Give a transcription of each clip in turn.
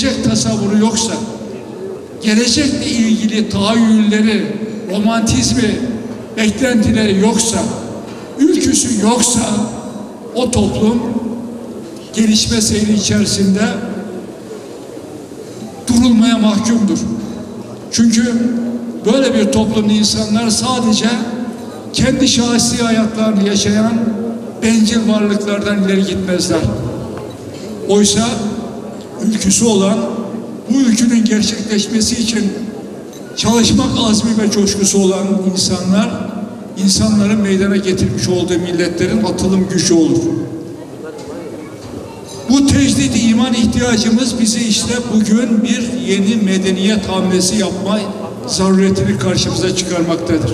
gelecek tasavvuru yoksa, gelecekle ilgili tahayyülleri, romantizmi, beklentileri yoksa, ülküsü yoksa o toplum gelişme seyri içerisinde durulmaya mahkumdur. Çünkü böyle bir toplumda insanlar sadece kendi şahsi hayatlarını yaşayan bencil varlıklardan ileri gitmezler. Oysa ülküsü olan bu ülkünün gerçekleşmesi için çalışmak azmi ve coşkusu olan insanlar insanların meydana getirmiş olduğu milletlerin atılım gücü olur. Bu tecdid iman ihtiyacımız bizi işte bugün bir yeni medeniyet hamlesi yapma zaruretini karşımıza çıkarmaktadır.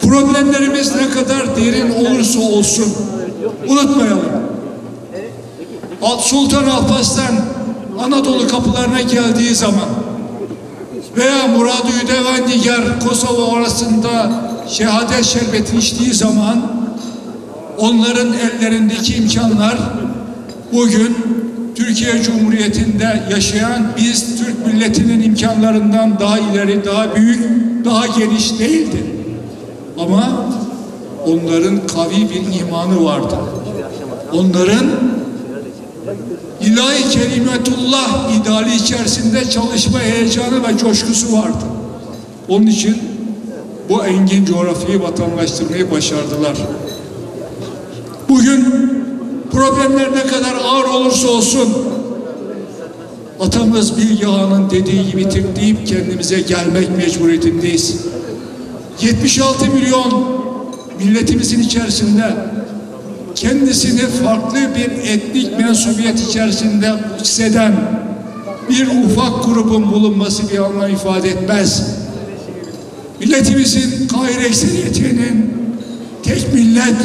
Problemlerimiz ne kadar derin olursa olsun unutmayalım. Sultan Alparslan Anadolu kapılarına geldiği zaman veya Murad Üdevendigar Kosova arasında şehadet şerbeti içtiği zaman onların ellerindeki imkanlar bugün Türkiye Cumhuriyeti'nde yaşayan biz Türk milletinin imkanlarından daha ileri, daha büyük, daha geniş değildi. Ama onların kavi bir imanı vardı. Onların ilahi kelimetullah ideali içerisinde çalışma heyecanı ve coşkusu vardı. Onun için bu engin coğrafyayı vatandaştırmayı başardılar. Bugün problemler ne kadar ağır olursa olsun atamız Bilge Ağa'nın dediği gibi tıklayıp kendimize gelmek mecburiyetindeyiz. 76 milyon milletimizin içerisinde kendisini farklı bir etnik mensubiyet içerisinde hisseden bir ufak grubun bulunması bir anlam ifade etmez. Milletimizin gayri ekseriyetinin tek millet,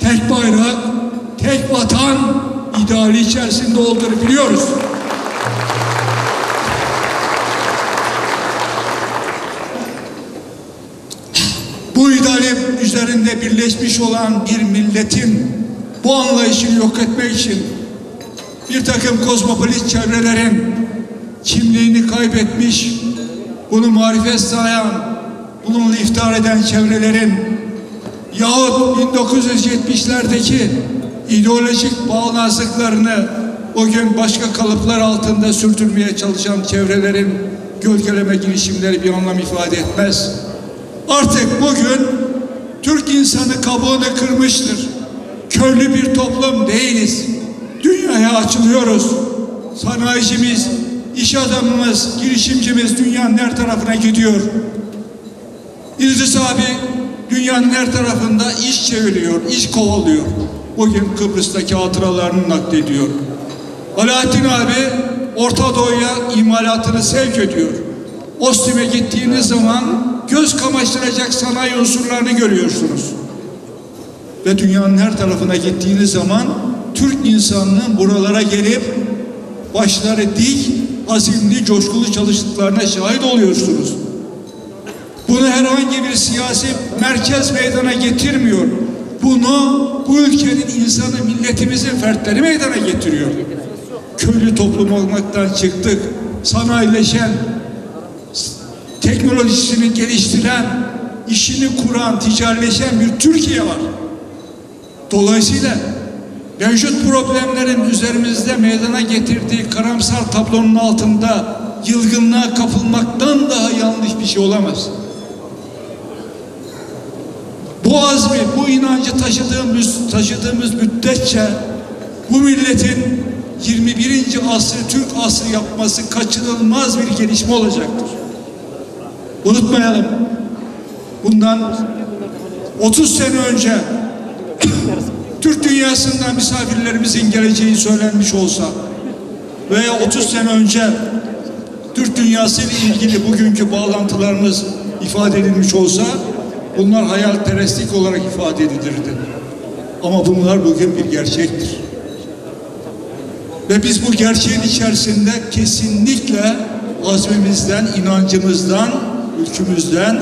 tek bayrak, tek vatan ideali içerisinde olduğunu biliyoruz. Bu idealin üzerinde birleşmiş olan bir milletin bu anlayışını yok etmek için bir takım kozmopolit çevrelerin kimliğini kaybetmiş, bunu marifet sayan, bununla iftihar eden çevrelerin yahut 1970'lerdeki ideolojik bağnazlıklarını o gün başka kalıplar altında sürdürmeye çalışan çevrelerin gölgeleme girişimleri bir anlam ifade etmez. Artık bugün Türk insanı kabuğunu kırmıştır. Köylü bir toplum değiliz. Dünyaya açılıyoruz. Sanayicimiz, iş adamımız, girişimcimiz dünyanın her tarafına gidiyor. İdris abi dünyanın her tarafında iş çeviriyor, iş kovalıyor. Bugün Kıbrıs'taki hatıralarını naklediyor. Alaaddin abi Orta Doğu'ya imalatını sevk ediyor. Ostim'e gittiğiniz zaman göz kamaştıracak sanayi unsurlarını görüyorsunuz. Ve dünyanın her tarafına gittiğiniz zaman Türk insanının buralara gelip başları dik, azimli, coşkulu çalıştıklarına şahit oluyorsunuz. Bunu herhangi bir siyasi merkez meydana getirmiyor. Bunu bu ülkenin insanı, milletimizin fertleri meydana getiriyor. Köylü toplum olmaktan çıktık. Sanayileşen, teknolojisini geliştiren, işini kuran, ticaretleşen bir Türkiye var. Dolayısıyla mevcut problemlerin üzerimizde meydana getirdiği karamsar tablonun altında yılgınlığa kapılmaktan daha yanlış bir şey olamaz. Bu azmi, bu inancı taşıdığımız, taşıdığımız müddetçe bu milletin 21. asrı Türk asrı yapması kaçınılmaz bir gelişme olacaktır. Unutmayalım. Bundan 30 sene önce Türk dünyasından misafirlerimizin geleceği söylenmiş olsa veya 30 sene önce Türk dünyası ile ilgili bugünkü bağlantılarımız ifade edilmiş olsa bunlar hayalperestlik olarak ifade edilirdi. Ama bunlar bugün bir gerçektir. Ve biz bu gerçeğin içerisinde kesinlikle azmimizden, inancımızdan, ülkümüzden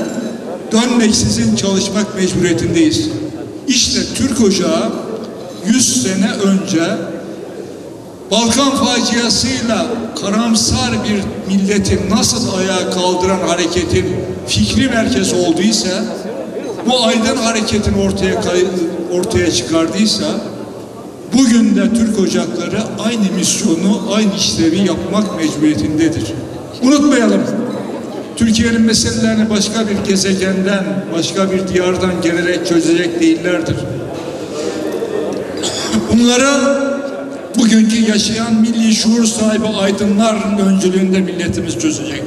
dönmeksizin çalışmak mecburiyetindeyiz. İşte Türk Ocağı 100 sene önce Balkan faciasıyla karamsar bir milletin nasıl ayağa kaldıran hareketin fikri merkezi olduysa, bu aydın hareketin ortaya ortaya çıkardıysa, bugün de Türk Ocakları aynı misyonu, aynı işlevi yapmak mecburiyetindedir. Unutmayalım, Türkiye'nin meselelerini başka bir gezegenden, başka bir diyardan gelerek çözecek değillerdir. Bunları bugünkü yaşayan milli şuur sahibi aydınların öncülüğünde milletimiz çözecek.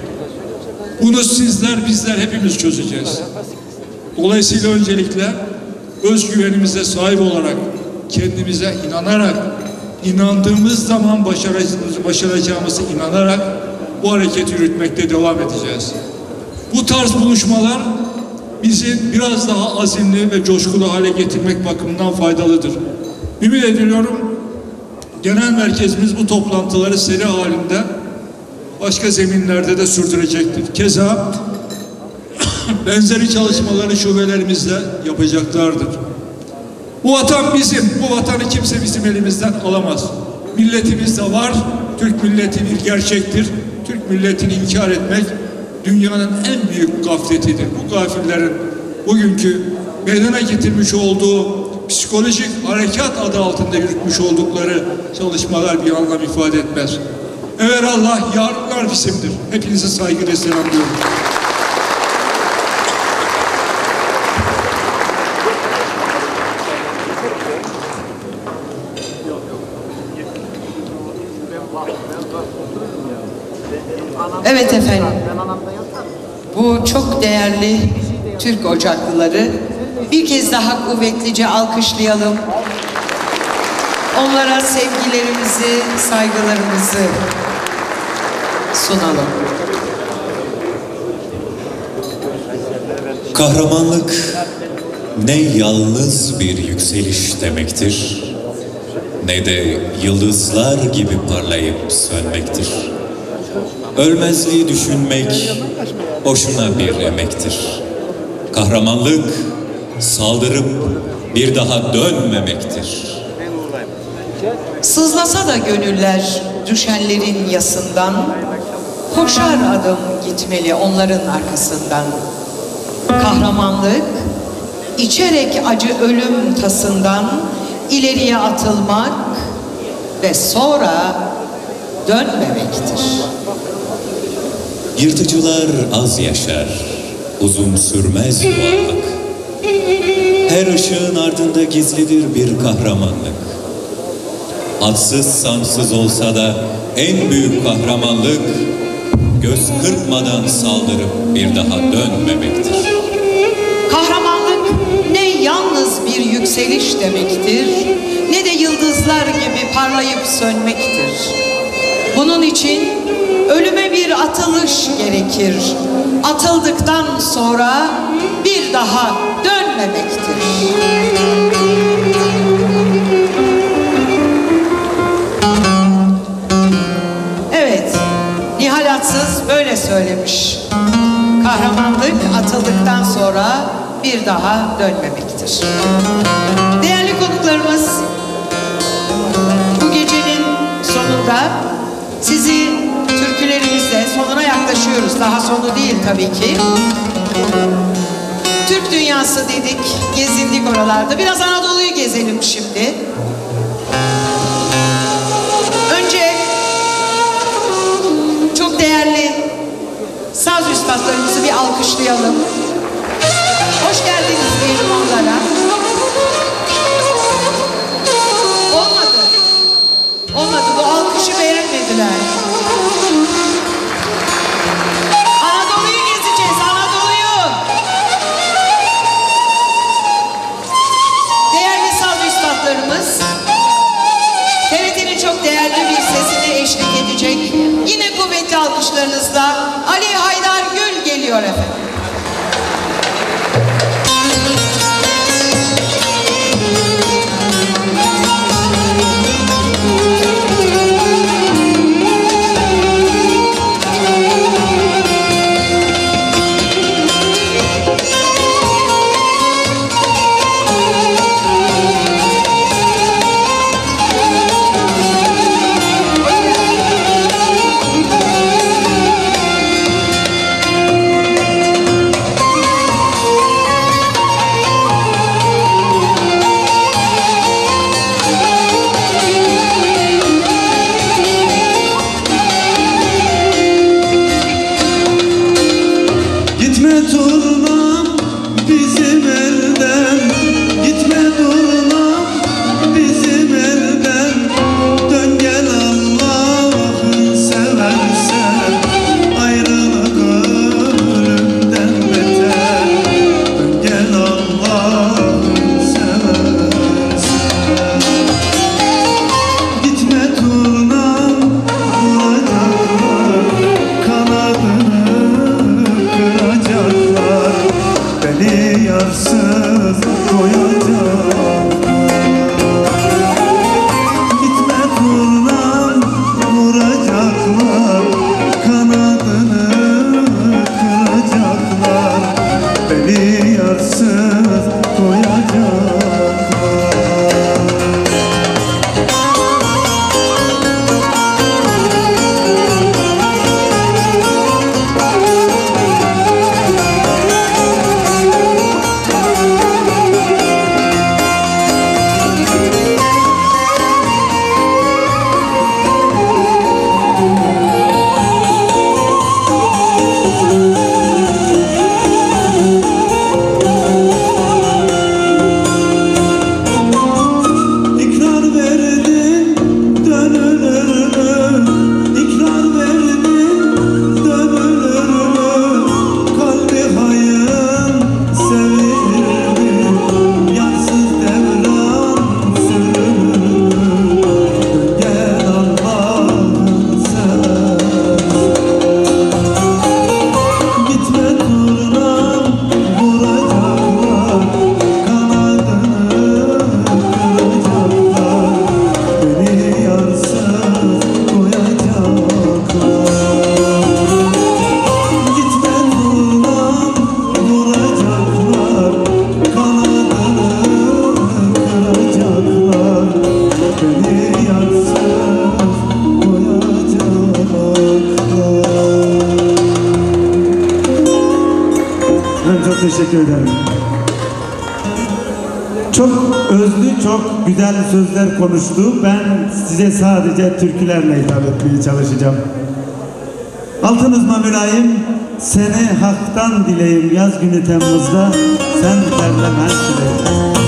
Bunu sizler, bizler hepimiz çözeceğiz. Dolayısıyla öncelikle özgüvenimize sahip olarak, kendimize inanarak, inandığımız zaman başaracağımızı, başaracağımızı inanarak bu hareketi yürütmekte devam edeceğiz. Bu tarz buluşmalar bizi biraz daha azimli ve coşkulu hale getirmek bakımından faydalıdır. Ümit ediyorum genel merkezimiz bu toplantıları seri halinde başka zeminlerde de sürdürecektir. Keza benzeri çalışmaları şubelerimizde yapacaklardır. Bu vatan bizim, bu vatanı kimse bizim elimizden alamaz. Milletimiz de var, Türk milleti bir gerçektir. Türk milletini inkar etmek dünyanın en büyük gafletidir. Bu gafillerin bugünkü meydana getirmiş olduğu psikolojik harekat adı altında yürütmüş oldukları çalışmalar bir anlam ifade etmez. Evet Allah yarınlar bizimdir. Hepinize saygıyla selamlıyorum. Evet efendim. Bu çok değerli Türk ocaklıları bir kez daha kuvvetlice alkışlayalım. Onlara sevgilerimizi, saygılarımızı sunalım. Kahramanlık ne yalnız bir yükseliş demektir, ne de yıldızlar gibi parlayıp sönmektir. Ölmezliği düşünmek boşuna bir emektir. Kahramanlık saldırıp bir daha dönmemektir. Sızlasa da gönüller düşenlerin yasından, koşar adım gitmeli onların arkasından. Kahramanlık, içerek acı ölüm tasından ileriye atılmak ve sonra dönmemektir. Yırtıcılar az yaşar, uzun sürmez yuvarlak. Her ışığın ardında gizlidir bir kahramanlık. Adsız sansız olsa da en büyük kahramanlık göz kırpmadan saldırıp bir daha dönmemektir. Kahramanlık ne yalnız bir yükseliş demektir, ne de yıldızlar gibi parlayıp sönmektir. Bunun için ölüme bir atılış gerekir. Atıldıktan sonra bir daha dönmemektir. Evet, Nihal Atsız böyle söylemiş. Kahramanlık atıldıktan sonra bir daha dönmemektir. Değerli konuklarımız, bu gecenin sonunda sizi türkülerimizle sonuna yaklaşıyoruz. Daha sonu değil tabii ki. Türk dünyası dedik, gezindik oralarda. Biraz Anadolu'yu gezelim şimdi. Önce çok değerli saz üstadlarımızı bir alkışlayalım. Hoş geldiniz diyelim onlara. Olivares. teşekkür ederim. Çok özlü, çok güzel sözler konuştu. Ben size sadece türkülerle hitap etmeye çalışacağım. Altınızma mülayim, seni haktan dileyim yaz günü Temmuz'da, sen terlemez dileyim.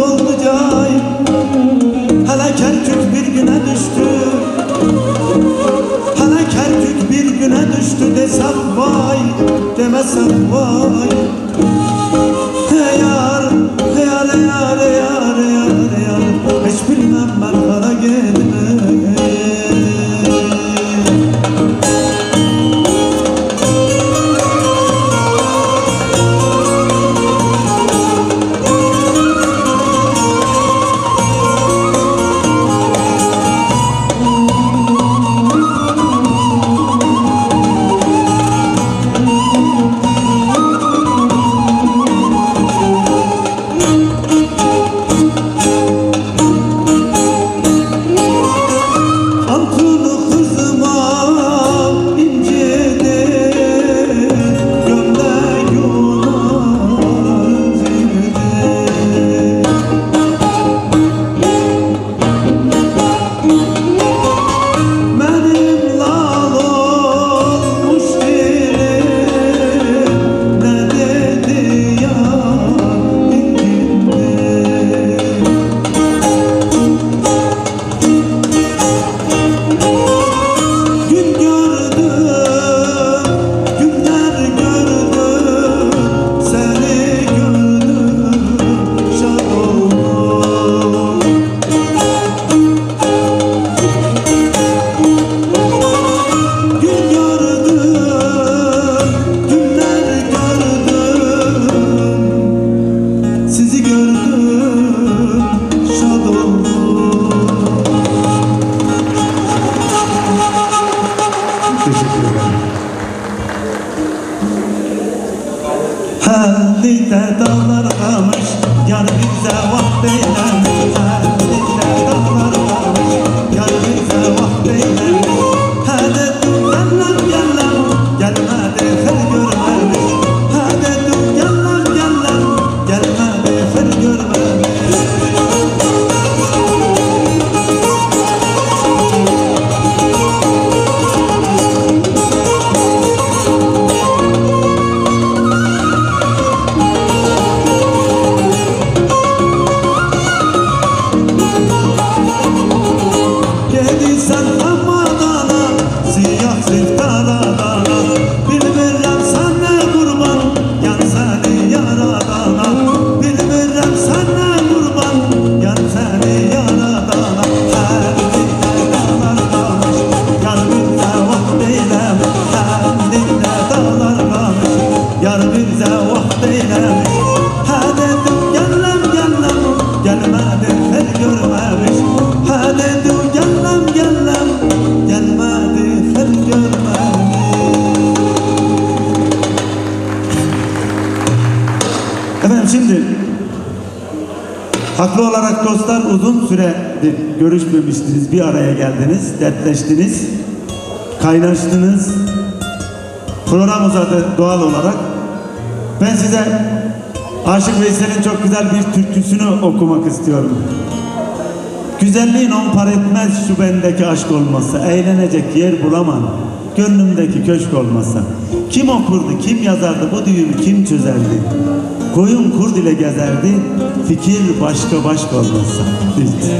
넌 vahdeylemiş şimdi Haklı olarak dostlar uzun süredir görüşmemiştiniz, bir araya geldiniz, dertleştiniz, kaynaştınız. Program uzadı doğal olarak. Ben size Aşık Veysel'in çok güzel bir türküsünü okumak istiyorum. Güzelliğin on par etmez şu bendeki aşk olmazsa Eğlenecek yer bulamam Gönlümdeki köşk olmazsa Kim okurdu kim yazardı bu düğümü kim çözerdi Koyun kurd ile gezerdi Fikir başka başka olmazsa İşte.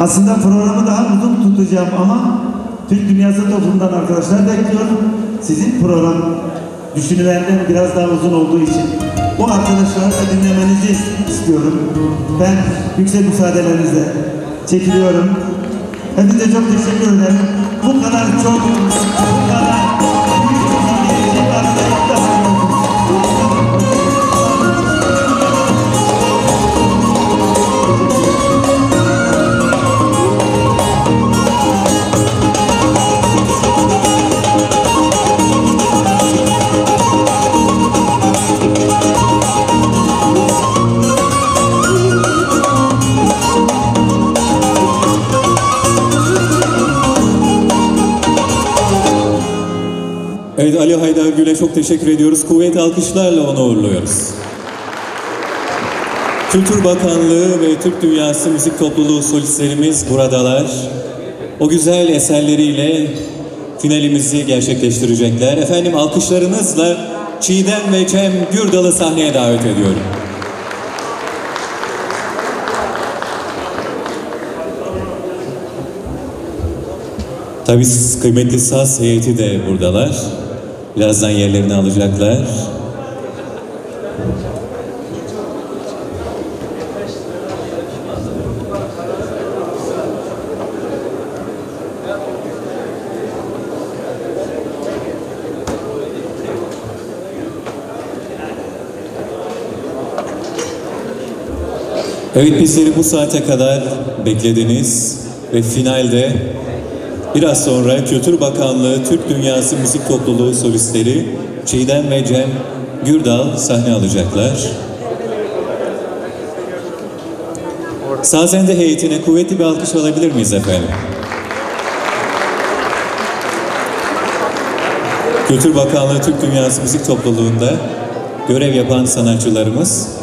Aslında programı daha uzun tutacağım ama Türk Dünyası Toplumundan arkadaşlar bekliyorum. Sizin program düşünülenden biraz daha uzun olduğu için bu arkadaşları da dinlemenizi istiyorum. Ben yüksek müsaadelerinizle çekiliyorum. Hepinize çok teşekkür ederim. Bu kadar çok, bu kadar Ali Haydar Gül'e çok teşekkür ediyoruz. Kuvvet alkışlarla onu uğurluyoruz. Kültür Bakanlığı ve Türk Dünyası Müzik Topluluğu solistlerimiz buradalar. O güzel eserleriyle finalimizi gerçekleştirecekler. Efendim alkışlarınızla Çiğdem ve Cem Gürdal'ı sahneye davet ediyorum. Tabii kıymetli saz heyeti de buradalar. Birazdan yerlerini alacaklar. Evet bizleri bu saate kadar beklediniz ve finalde biraz sonra Kültür Bakanlığı Türk Dünyası Müzik Topluluğu solistleri Çiğdem ve Cem Gürdal sahne alacaklar. Sazende heyetine kuvvetli bir alkış alabilir miyiz efendim? Kültür Bakanlığı Türk Dünyası Müzik Topluluğu'nda görev yapan sanatçılarımız